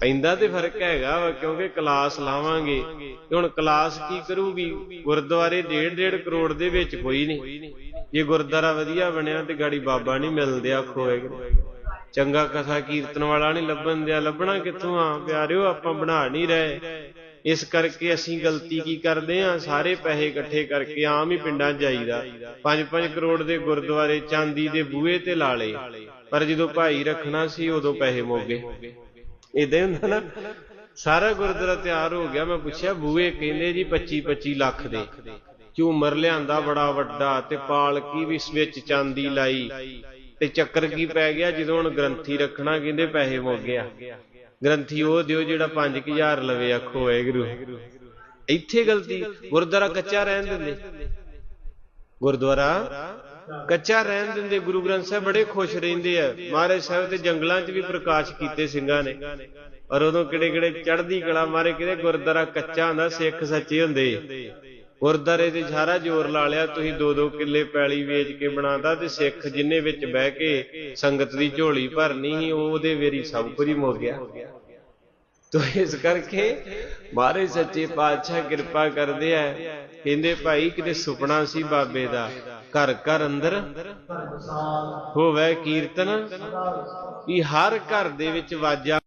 ਪੈਂਦਾ ਤੇ ਫ਼ਰਕ ਹੈਗਾ ਵਾ, ਕਿਉਂਕਿ ਕਲਾਸ ਲਾਵਾਂਗੇ। ਤੇ ਹੁਣ ਕਲਾਸ ਕੀ ਕਰੂਗੀ? ਗੁਰਦੁਆਰੇ 1.5 ਕਰੋੜ ਦੇ ਵਿੱਚ ਕੋਈ ਨਹੀਂ। ਜੇ ਗੁਰਦੁਆਰਾ ਵਧੀਆ ਬਣਿਆ ਤੇ ਗਾੜੀ ਬਾਬਾ ਨਹੀਂ ਮਿਲਦੇ, ਆਖੋ ਚੰਗਾ ਕਥਾ ਕੀਰਤਨ ਵਾਲਾ ਨਹੀਂ ਲੱਭਣ ਦਿਆ, ਲੱਭਣਾ ਕਿੱਥੋਂ ਆ? ਪਿਆਰਿਓ, ਆਪਾਂ ਬਣਾ ਨਹੀਂ ਰਹੇ। ਇਸ ਕਰਕੇ ਅਸੀਂ ਗਲਤੀ ਕੀ ਕਰਦੇ ਆ? ਸਾਰੇ ਪੈਸੇ ਇਕੱਠੇ ਕਰਕੇ ਆਮ ਹੀ ਪਿੰਡਾਂ 'ਚ ਜਾਈਦਾ। 5-5 ਕਰੋੜ ਦੇ ਗੁਰਦੁਆਰੇ, ਚਾਂਦੀ ਦੇ ਬੂਹੇ ਤੇ ਲਾ ਲਏ। ਪਰ ਜਦੋਂ ਭਾਈ ਰੱਖਣਾ ਸੀ, ਉਦੋਂ ਪੈਸੇ ਮੋਗੇ। ਇਦਾਂ ਹੁੰਦਾ ਨਾ ਸਾਰਾ ਗੁਰਦੁਆਰਾ ਤਿਆਰ ਹੋ ਗਿਆ। ਮੈਂ ਪੁੱਛਿਆ, ਬੂਹੇ ਕਹਿੰਦੇ ਜੀ 25-25 ਲੱਖ ਦੇ। ਝੂਮਰ ਲਿਆਂਦਾ ਬੜਾ ਵੱਡਾ ਤੇ ਪਾਲਕੀ ਵੀ ਵਿੱਚ ਚਾਂਦੀ ਲਾਈ। ਤੇ ਚੱਕਰ ਕੀ ਪੈ ਗਿਆ? ਜਦੋਂ ਹੁਣ ਗ੍ਰੰਥੀ ਰੱਖਣਾ ਕਹਿੰਦੇ ਪੈਸੇ ਮੁੱਕ ਗਿਆ। ਗ੍ਰੰਥੀ ਉਹ ਦਿਓ ਜਿਹੜਾ 5000 ਲਵੇ, ਆਖੋ ਵਾਹਿਗੁਰੂ। ਇੱਥੇ ਗਲਤੀ। ਗੁਰਦੁਆਰਾ ਕੱਚਾ ਰਹਿਣ ਦਿੰਦੇ। ਗੁਰਦੁਆਰਾ ਕੱਚਾ ਰਹਿਣ ਦਿੰਦੇ ਗੁਰੂ ਗ੍ਰੰਥ ਸਾਹਿਬ ਬੜੇ ਖੁਸ਼ ਰਹਿੰਦੇ ਆ। ਮਹਾਰਾਜ ਸਾਹਿਬ ਤੇ ਜੰਗਲਾਂ 'ਚ ਵੀ ਪ੍ਰਕਾਸ਼ ਕੀਤੇ ਸਿੰਘਾਂ ਨੇ। ਔਰ ਉਦੋਂ ਕਿਹੜੇ ਕਿਹੜੇ ਚੜ੍ਹਦੀ ਕਲਾ ਮਾਰੇ ਕਿਹਦੇ ਗੁਰਦੁਆਰਾ ਕੱਚਾ ਹੁੰਦਾ, ਸਿੱਖ ਸੱਚੇ ਹੁੰਦੇ। ਗੁਰਦਾਰੇ ਤੇ ਸਾਰਾ ਜ਼ੋਰ ਲਾ ਲਿਆ, ਤੁਸੀਂ ਦੋ ਦੋ ਕਿੱਲੇ ਪੈਲੀ ਵੇਚ ਕੇ ਬਣਾਦਾ ਤੇ ਸਿੱਖ ਜਿੰਨੇ ਵਿੱਚ ਬਹਿ ਕੇ ਸੰਗਤ ਦੀ ਝੋਲੀ ਭਰਨੀ ਸੀ, ਉਹਦੇ ਵੇਰੀ ਸਭ ਕੁਝ ਹੀ ਮੁੱਕ ਗਿਆ। ਤੋ ਇਸ ਕਰਕੇ ਮਾਰੇ ਸੱਚੇ ਪਾਤਸ਼ਾਹ ਕਿਰਪਾ ਕਰਦੇ ਆ। ਕਹਿੰਦੇ ਭਾਈ, ਕਿਤੇ ਸੁਪਨਾ ਸੀ ਬਾਬੇ ਦਾ? ਘਰ ਘਰ ਅੰਦਰ ਹੋਵੇ ਕੀਰਤਨ ਵੀ ਹਰ ਘਰ ਦੇ ਵਿੱਚ ਵਾਜਾ